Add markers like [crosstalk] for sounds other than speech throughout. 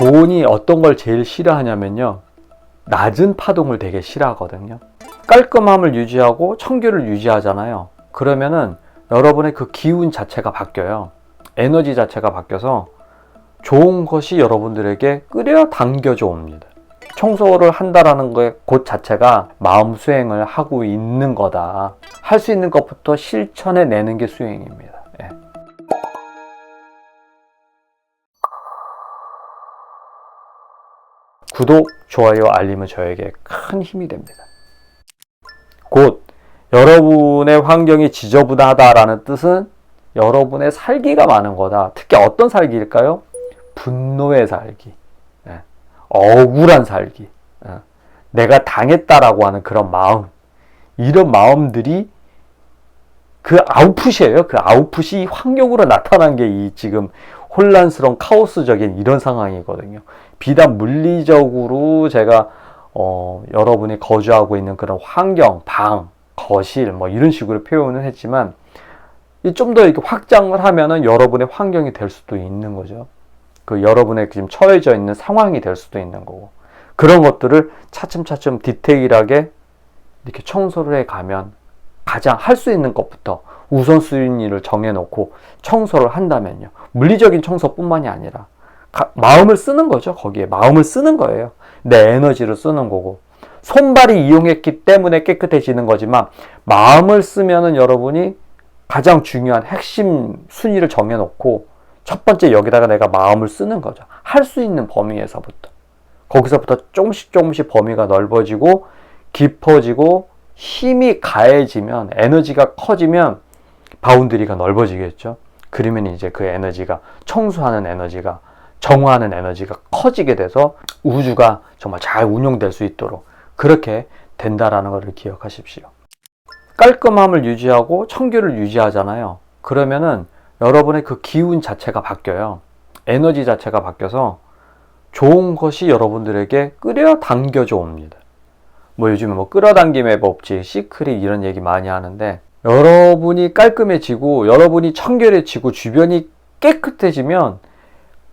돈이 어떤 걸 제일 싫어하냐면요. 낮은 파동을 되게 싫어하거든요. 깔끔함을 유지하고 청결을 유지하잖아요. 그러면은 여러분의 그 기운 자체가 바뀌어요. 에너지 자체가 바뀌어서 좋은 것이 여러분들에게 끌어 당겨져 옵니다. 청소를 한다라는 거의 곧 자체가 마음 수행을 하고 있는 거다. 할 수 있는 것부터 실천해 내는 게 수행입니다. 구독, 좋아요, 알림은 저에게 큰 힘이 됩니다. 곧 여러분의 환경이 지저분하다라는 뜻은 여러분의 살기가 많은 거다. 특히 어떤 살기일까요? 분노의 살기, 예. 억울한 살기, 예. 내가 당했다라고 하는 그런 마음, 이런 마음들이 그 아웃풋이에요. 그 아웃풋이 환경으로 나타난 게 이 지금 혼란스러운 카오스적인 이런 상황이거든요. 비단 물리적으로 제가 어, 여러분이 거주하고 있는 그런 환경, 방, 거실 뭐 이런 식으로 표현을 했지만 좀 더 이렇게 확장을 하면은 여러분의 환경이 될 수도 있는 거죠. 그 여러분의 지금 처해져 있는 상황이 될 수도 있는 거고 그런 것들을 차츰차츰 디테일하게 이렇게 청소를 해 가면 가장 할 수 있는 것부터 우선순위를 정해놓고 청소를 한다면요. 물리적인 청소뿐만이 아니라 가- 마음을 쓰는 거죠. 거기에 마음을 쓰는 거예요. 내 에너지를 쓰는 거고 손발이 이용했기 때문에 깨끗해지는 거지만 마음을 쓰면은 여러분이 가장 중요한 핵심 순위를 정해놓고 첫 번째 여기다가 내가 마음을 쓰는 거죠. 할 수 있는 범위에서부터 거기서부터 조금씩 조금씩 범위가 넓어지고 깊어지고 힘이 가해지면 에너지가 커지면 바운드리가 넓어지겠죠. 그러면 이제 그 에너지가 청소하는 에너지가 정화하는 에너지가 커지게 돼서 우주가 정말 잘 운용될 수 있도록 그렇게 된다라는 것을 기억하십시오. 깔끔함을 유지하고 청결을 유지하잖아요. 그러면은 여러분의 그 기운 자체가 바뀌어요. 에너지 자체가 바뀌어서 좋은 것이 여러분들에게 끌어당겨져 옵니다. 뭐 요즘에 뭐 끌어당김의 법칙, 시크릿 이런 얘기 많이 하는데 여러분이 깔끔해지고 여러분이 청결해지고 주변이 깨끗해지면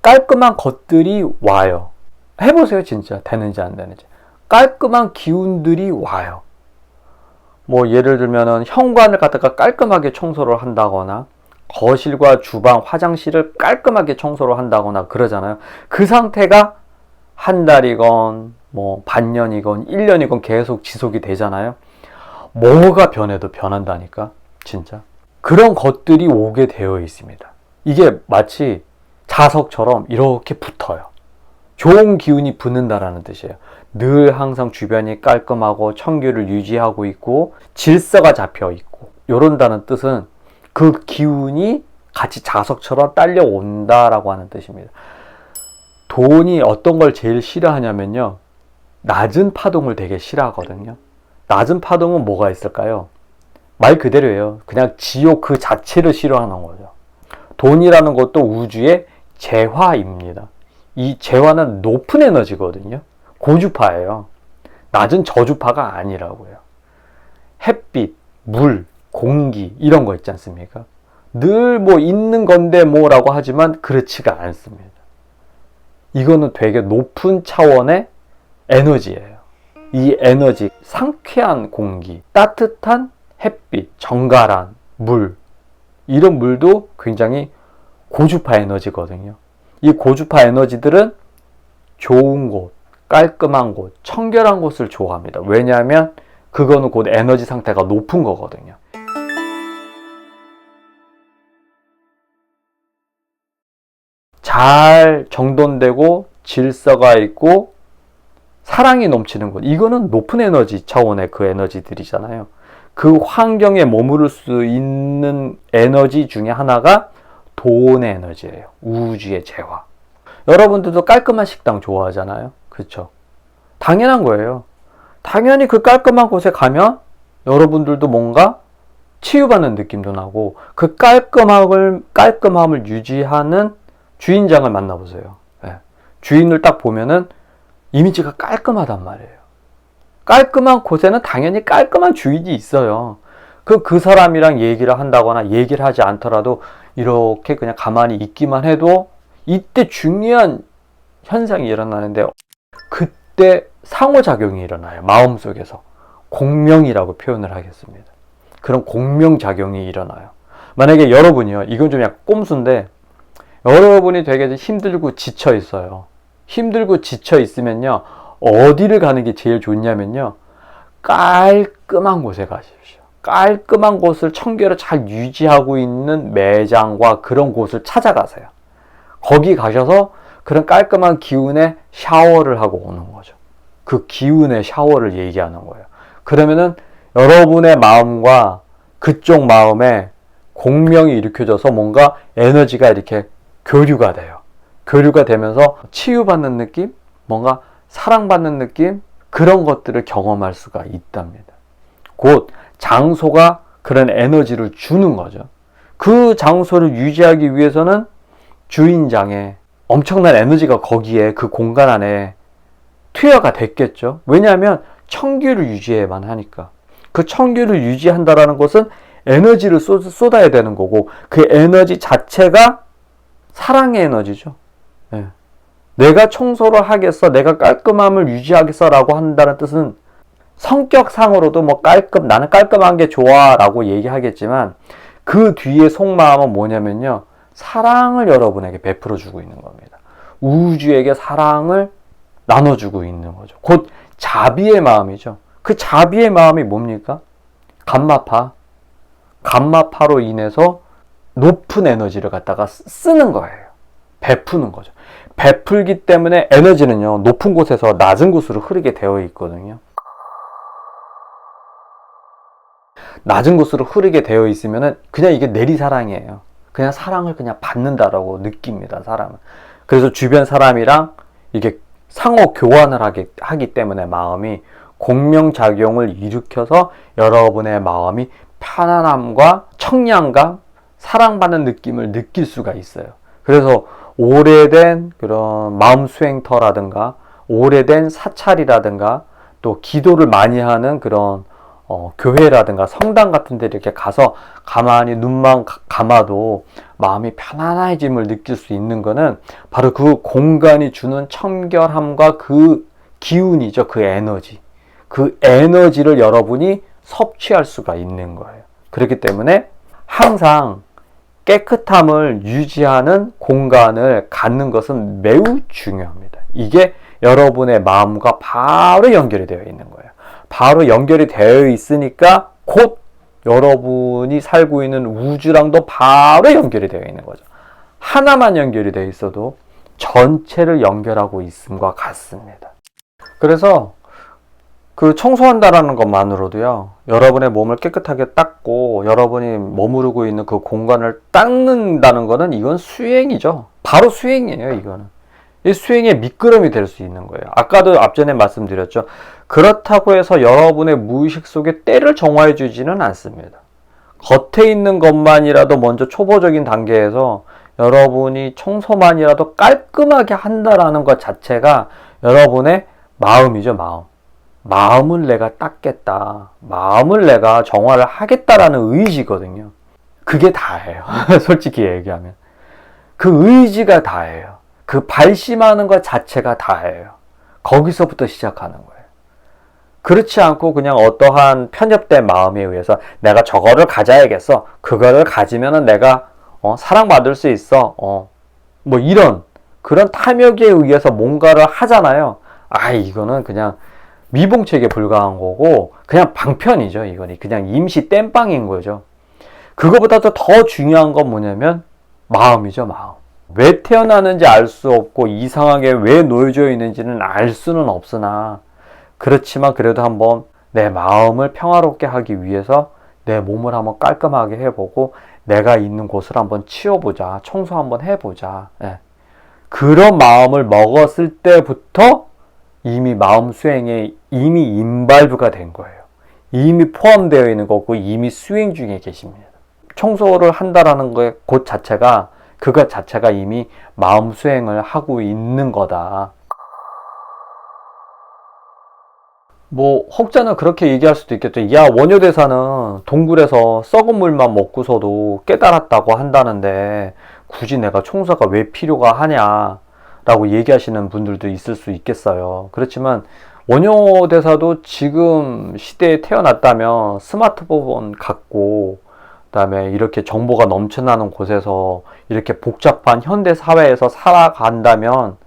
깔끔한 것들이 와요. 해보세요, 진짜. 되는지 안 되는지. 깔끔한 기운들이 와요. 뭐 예를 들면은 현관을 갖다가 깔끔하게 청소를 한다거나 거실과 주방, 화장실을 깔끔하게 청소를 한다거나 그러잖아요. 그 상태가 한 달이건 뭐 반년이건 1년이건 계속 지속이 되잖아요. 뭐가 변해도 변한다니까. 진짜. 그런 것들이 오게 되어 있습니다. 이게 마치 자석처럼 이렇게 붙어요. 좋은 기운이 붙는다라는 뜻이에요. 늘 항상 주변이 깔끔하고 청결을 유지하고 있고 질서가 잡혀 있고 이런다는 뜻은 그 기운이 같이 자석처럼 딸려온다라고 하는 뜻입니다. 돈이 어떤 걸 제일 싫어하냐면요. 낮은 파동을 되게 싫어하거든요. 낮은 파동은 뭐가 있을까요? 말 그대로예요. 그냥 지옥 그 자체를 싫어하는 거죠. 돈이라는 것도 우주의 재화입니다. 이 재화는 높은 에너지거든요. 고주파예요. 낮은 저주파가 아니라고요. 햇빛, 물, 공기 이런 거 있지 않습니까? 늘 뭐 있는 건데 뭐라고 하지만 그렇지가 않습니다. 이거는 되게 높은 차원의 에너지예요. 이 에너지, 상쾌한 공기, 따뜻한 햇빛, 정갈한 물, 이런 물도 굉장히 고주파 에너지거든요. 이 고주파 에너지들은 좋은 곳, 깔끔한 곳, 청결한 곳을 좋아합니다. 왜냐하면 그거는 곧 에너지 상태가 높은 거거든요. 잘 정돈되고 질서가 있고 사랑이 넘치는 곳. 이거는 높은 에너지 차원의 그 에너지들이잖아요. 그 환경에 머무를 수 있는 에너지 중에 하나가 돈의 에너지예요. 우주의 재화. 여러분들도 깔끔한 식당 좋아하잖아요. 그렇죠? 당연한 거예요. 당연히 그 깔끔한 곳에 가면 여러분들도 뭔가 치유받는 느낌도 나고 그 깔끔함을 깔끔함을 유지하는 주인장을 만나보세요. 예. 주인을 딱 보면은 이미지가 깔끔하단 말이에요. 깔끔한 곳에는 당연히 깔끔한 주인이 있어요. 그, 그 사람이랑 얘기를 한다거나 얘기를 하지 않더라도 이렇게 그냥 가만히 있기만 해도 이때 중요한 현상이 일어나는데 그때 상호작용이 일어나요. 마음속에서. 공명이라고 표현을 하겠습니다. 그런 공명작용이 일어나요. 만약에 여러분이요, 이건 좀 약간 꼼수인데, 여러분이 되게 힘들고 지쳐 있어요. 힘들고 지쳐 있으면요, 어디를 가는 게 제일 좋냐면요, 깔끔한 곳에 가십시오. 깔끔한 곳을 청결을 잘 유지하고 있는 매장과 그런 곳을 찾아가세요. 거기 가셔서 그런 깔끔한 기운에 샤워를 하고 오는 거죠. 그 기운의 샤워를 얘기하는 거예요. 그러면은 여러분의 마음과 그쪽 마음에 공명이 일으켜져서 뭔가 에너지가 이렇게 교류가 돼요. 교류가 되면서 치유받는 느낌, 뭔가 사랑받는 느낌, 그런 것들을 경험할 수가 있답니다. 곧 장소가 그런 에너지를 주는 거죠. 그 장소를 유지하기 위해서는 주인장의 엄청난 에너지가 거기에 그 공간 안에 투여가 됐겠죠. 왜냐하면 청기를 유지해만 하니까. 그 청기를 유지한다라는 것은 에너지를 쏟아야 되는 거고 그 에너지 자체가 사랑의 에너지죠. 네. 내가 청소를 하겠어, 내가 깔끔함을 유지하겠어라고 한다는 뜻은 성격상으로도 뭐 깔끔, 나는 깔끔한 게 좋아라고 얘기하겠지만 그 뒤에 속마음은 뭐냐면요. 사랑을 여러분에게 베풀어 주고 있는 겁니다. 우주에게 사랑을 나눠주고 있는 거죠. 곧 자비의 마음이죠. 그 자비의 마음이 뭡니까? 감마파. 감마파로 인해서 높은 에너지를 갖다가 쓰는 거예요. 베푸는 거죠. 베풀기 때문에 에너지는요, 높은 곳에서 낮은 곳으로 흐르게 되어 있거든요. 낮은 곳으로 흐르게 되어 있으면은 그냥 이게 내리사랑이에요. 그냥 사랑을 그냥 받는다라고 느낍니다, 사람은. 그래서 주변 사람이랑 이게 상호 교환을 하기, 하기 때문에 마음이 공명작용을 일으켜서 여러분의 마음이 편안함과 청량감, 사랑받는 느낌을 느낄 수가 있어요. 그래서 오래된 그런 마음 수행터라든가 오래된 사찰이라든가 또 기도를 많이 하는 그런 어, 교회라든가 성당 같은 데 이렇게 가서 가만히 눈만 감아도 마음이 편안해짐을 느낄 수 있는 거는 바로 그 공간이 주는 청결함과 그 기운이죠. 그 에너지. 그 에너지를 여러분이 섭취할 수가 있는 거예요. 그렇기 때문에 항상 깨끗함을 유지하는 공간을 갖는 것은 매우 중요합니다. 이게 여러분의 마음과 바로 연결이 되어 있는 거예요. 바로 연결이 되어 있으니까 곧 여러분이 살고 있는 우주랑도 바로 연결이 되어 있는 거죠. 하나만 연결이 되어 있어도 전체를 연결하고 있음과 같습니다. 그래서 그 청소한다라는 것만으로도요, 여러분의 몸을 깨끗하게 닦고 여러분이 머무르고 있는 그 공간을 닦는다는 것은 이건 수행이죠. 바로 수행이에요, 이거는. 이 수행의 미끄럼이 될 수 있는 거예요. 아까도 앞전에 말씀드렸죠. 그렇다고 해서 여러분의 무의식 속에 때를 정화해 주지는 않습니다. 겉에 있는 것만이라도 먼저 초보적인 단계에서 여러분이 청소만이라도 깔끔하게 한다라는 것 자체가 여러분의 마음이죠, 마음. 마음을 내가 닦겠다. 마음을 내가 정화를 하겠다라는 의지거든요. 그게 다예요. [laughs] 솔직히 얘기하면. 그 의지가 다예요. 그 발심하는 것 자체가 다예요. 거기서부터 시작하는 거예요. 그렇지 않고 그냥 어떠한 편협된 마음에 의해서 내가 저거를 가져야겠어. 그거를 가지면은 내가 어, 사랑받을 수 있어. 어, 뭐 이런 그런 탐욕에 의해서 뭔가를 하잖아요. 아 이거는 그냥 미봉책에 불과한 거고 그냥 방편이죠. 이거는 그냥 임시 땜빵인 거죠. 그거보다도 더 중요한 건 뭐냐면 마음이죠. 마음. 왜 태어나는지 알 수 없고 이상하게 왜 놓여져 있는지는 알 수는 없으나 그렇지만 그래도 한번 내 마음을 평화롭게 하기 위해서 내 몸을 한번 깔끔하게 해보고 내가 있는 곳을 한번 치워보자 청소 한번 해보자 예. 그런 마음을 먹었을 때부터 이미 마음 수행에 이미 인발부가 된 거예요 이미 포함되어 있는 거고 이미 수행 중에 계십니다 청소를 한다라는 것곧 자체가 그것 자체가 이미 마음 수행을 하고 있는 거다. 뭐 혹자는 그렇게 얘기할 수도 있겠죠. 야 원효대사는 동굴에서 썩은 물만 먹고서도 깨달았다고 한다는데 굳이 내가 총사가 왜 필요가 하냐? 라고 얘기하시는 분들도 있을 수 있겠어요. 그렇지만 원효 대사도 지금 시대에 태어났다면 스마트폰 갖고 그다음에 이렇게 정보가 넘쳐나는 곳에서 이렇게 복잡한 현대 사회에서 살아간다면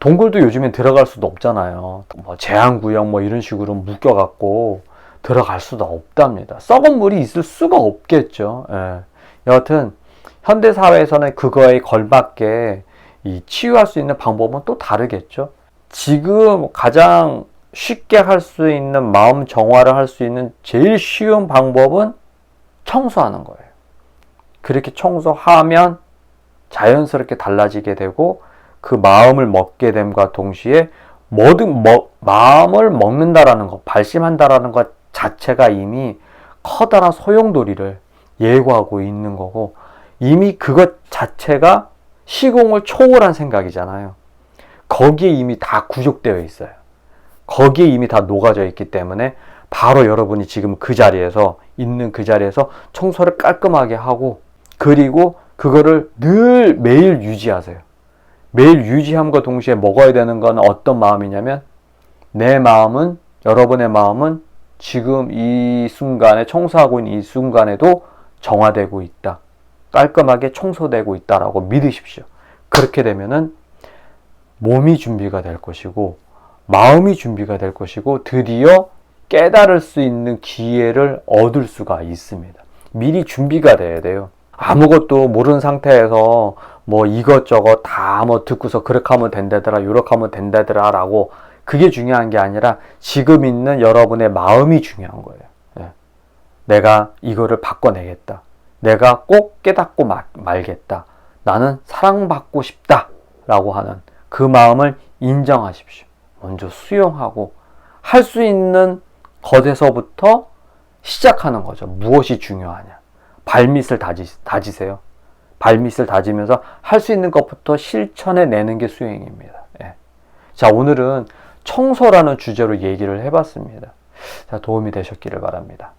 동굴도 요즘엔 들어갈 수도 없잖아요. 뭐 제한 구역 뭐 이런 식으로 묶여 갖고 들어갈 수도 없답니다. 썩은 물이 있을 수가 없겠죠. 예. 여하튼 현대 사회에서는 그거에 걸맞게 이 치유할 수 있는 방법은 또 다르겠죠. 지금 가장 쉽게 할 수 있는 마음 정화를 할 수 있는 제일 쉬운 방법은 청소하는 거예요. 그렇게 청소하면 자연스럽게 달라지게 되고 그 마음을 먹게 됨과 동시에 뭐든 뭐, 마음을 먹는다라는 것, 발심한다라는 것 자체가 이미 커다란 소용돌이를 예고하고 있는 거고 이미 그것 자체가 시공을 초월한 생각이잖아요. 거기에 이미 다 구족되어 있어요. 거기에 이미 다 녹아져 있기 때문에 바로 여러분이 지금 그 자리에서 있는 그 자리에서 청소를 깔끔하게 하고 그리고 그거를 늘 매일 유지하세요. 매일 유지함과 동시에 먹어야 되는 건 어떤 마음이냐면 내 마음은 여러분의 마음은 지금 이 순간에 청소하고 있는 이 순간에도 정화되고 있다. 깔끔하게 청소되고 있다라고 믿으십시오. 그렇게 되면은 몸이 준비가 될 것이고 마음이 준비가 될 것이고 드디어 깨달을 수 있는 기회를 얻을 수가 있습니다. 미리 준비가 돼야 돼요. 아무것도 모르는 상태에서 뭐 이것저것 다 뭐 듣고서 그렇게 하면 된다더라, 요렇게 하면 된다더라 라고 그게 중요한 게 아니라 지금 있는 여러분의 마음이 중요한 거예요. 예. 내가 이거를 바꿔내겠다. 내가 꼭 깨닫고 말, 말겠다. 나는 사랑받고 싶다. 라고 하는 그 마음을 인정하십시오. 먼저 수용하고 할 수 있는 것에서부터 시작하는 거죠. 무엇이 중요하냐. 발밑을 다지, 다지세요. 발밑을 다지면서 할 수 있는 것부터 실천해 내는 게 수행입니다. 예. 자, 오늘은 청소라는 주제로 얘기를 해봤습니다. 자, 도움이 되셨기를 바랍니다.